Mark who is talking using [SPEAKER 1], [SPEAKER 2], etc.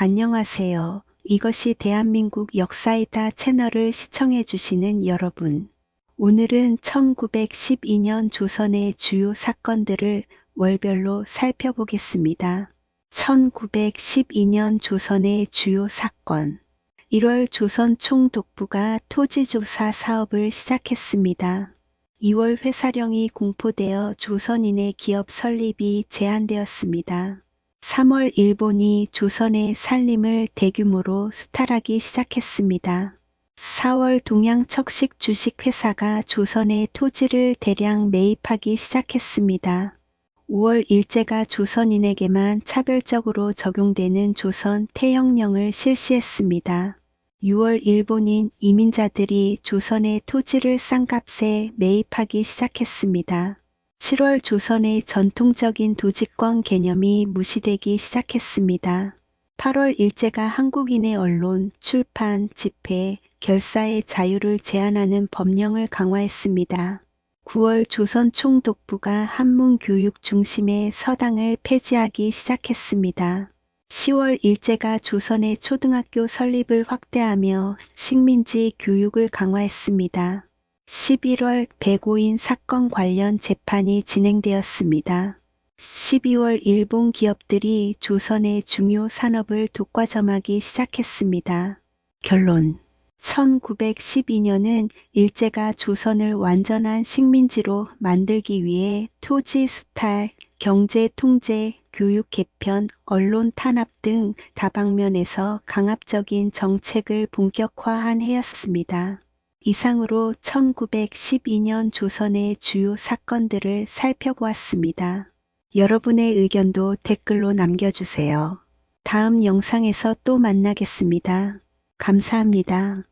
[SPEAKER 1] 안녕하세요. 이것이 대한민국 역사이다 채널을 시청해 주시는 여러분. 오늘은 1912년 조선의 주요 사건들을 월별로 살펴보겠습니다. 1912년 조선의 주요 사건. 1월 조선 총독부가 토지조사 사업을 시작했습니다. 2월 회사령이 공포되어 조선인의 기업 설립이 제한되었습니다. 3월 일본이 조선의 산림을 대규모로 수탈하기 시작했습니다. 4월 동양척식 주식회사가 조선의 토지를 대량 매입하기 시작했습니다. 5월 일제가 조선인에게만 차별적으로 적용되는 조선 태형령을 실시했습니다. 6월 일본인 이민자들이 조선의 토지를 싼 값에 매입하기 시작했습니다. 7월 조선의 전통적인 도지권 개념이 무시되기 시작했습니다. 8월 일제가 한국인의 언론, 출판, 집회, 결사의 자유를 제한하는 법령을 강화했습니다. 9월 조선 총독부가 한문 교육 중심의 서당을 폐지하기 시작했습니다. 10월 일제가 조선의 초등학교 설립을 확대하며 식민지 교육을 강화했습니다. 11월 백오인 사건 관련 재판이 진행되었습니다. 12월 일본 기업들이 조선의 중요 산업을 독과점하기 시작했습니다. 결론 1912년은 일제가 조선을 완전한 식민지로 만들기 위해 토지 수탈, 경제 통제, 교육 개편, 언론 탄압 등 다방면에서 강압적인 정책을 본격화한 해였습니다. 이상으로 1912년 조선의 주요 사건들을 살펴보았습니다. 여러분의 의견도 댓글로 남겨주세요. 다음 영상에서 또 만나겠습니다. 감사합니다.